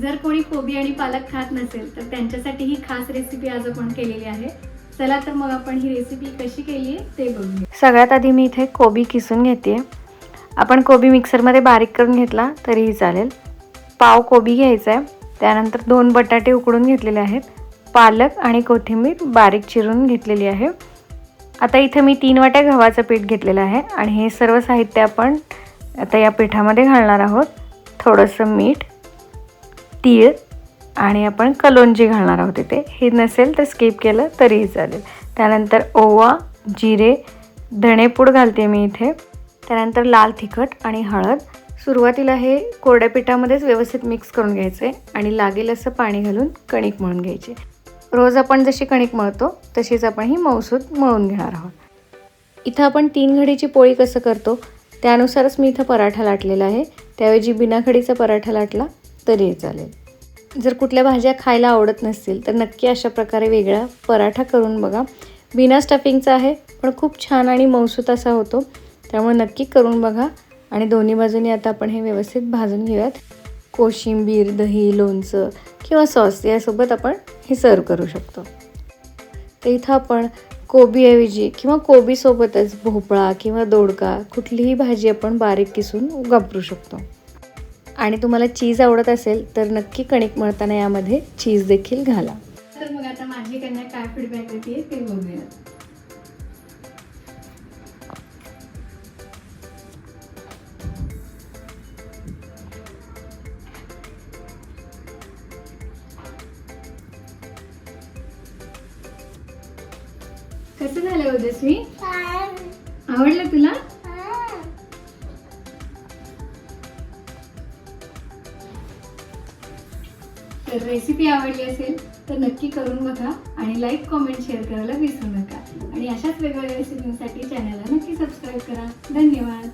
जर कोणी कोबी आणि पालक खात नसेल तर त्यांच्यासाठी ही खास रेसिपी आज आपण केलेली आहे. चला तर मग आपण ही रेसिपी कशी केली आहे ते बघूया. सगळ्यात आधी मी इथे कोबी किसून घेते आपण कोबी मिक्सरमध्ये बारीक करून घेतला तरीही चालेल. पाव कोबी घ्यायचा आहे त्यानंतर दोन बटाटे उकडून घेतलेले आहेत. पालक आणि कोथिंबीर बारीक चिरून घेतलेली आहे. आता इथे मी तीन वाट्या गव्हाचं पीठ घेतलेलं आहे आणि हे सर्व साहित्य आपण आता या पिठामध्ये घालणार आहोत. थोडंसं मीठ तीळ आणि आपण कलोंजी घालणार आहोत इथे. हे नसेल तर स्किप केलं तरीही चालेल. त्यानंतर ओवा जिरे धणेपूड घालते मी इथे. त्यानंतर लाल तिखट आणि हळद. सुरुवातीला हे कोरड्या पिठामध्येच व्यवस्थित मिक्स करून घ्यायचे आणि लागेल असं पाणी घालून कणिक मळून घ्यायची. रोज आपण जशी कणिक मळतो तशीच आपण ही मौसूद मळून घेणार आहोत. इथं आपण तीन घडीची पोळी कसं करतो त्यानुसारच मी इथं पराठा लाटलेला आहे. त्याऐवजी बिना घडीचा पराठा लाटला तरी चालेल. जर कुठल्या भाज्या खायला आवडत नसतील तर नक्की अशा प्रकारे वेगळा पराठा करून बघा. बिना स्टफिंगचा आहे पण खूप छान आणि मऊसूत असा होतो. त्यामुळे नक्की करून बघा. आणि दोन्ही बाजूनी आता आपण हे व्यवस्थित भाजून घेऊयात. कोशिंबीर दही लोणचं किंवा सॉस यासोबत आपण हे सर्व करू शकतो. तर इथं आपण कोबीऐवजी किंवा कोबीसोबतच भोपळा किंवा दोडका कुठलीही भाजी आपण बारीक किसून वापरू शकतो. आणि तुम्हाला चीज आवडत असेल तर नक्की कणिक मळताना यामध्ये चीज देखील घाला. तर मग आता माझी कन्या काय फीडबॅक देते ते बघूया. कसं झालं ओजस्वी आवडलं तुला? तर रेसिपी आवडली असेल तर नक्की करून बघा आणि लाईक कॉमेंट शेअर करायला विसरू नका. आणि अशाच वेगवेगळ्या रेसिपींसाठी चॅनलला नक्की सबस्क्राईब करा. धन्यवाद.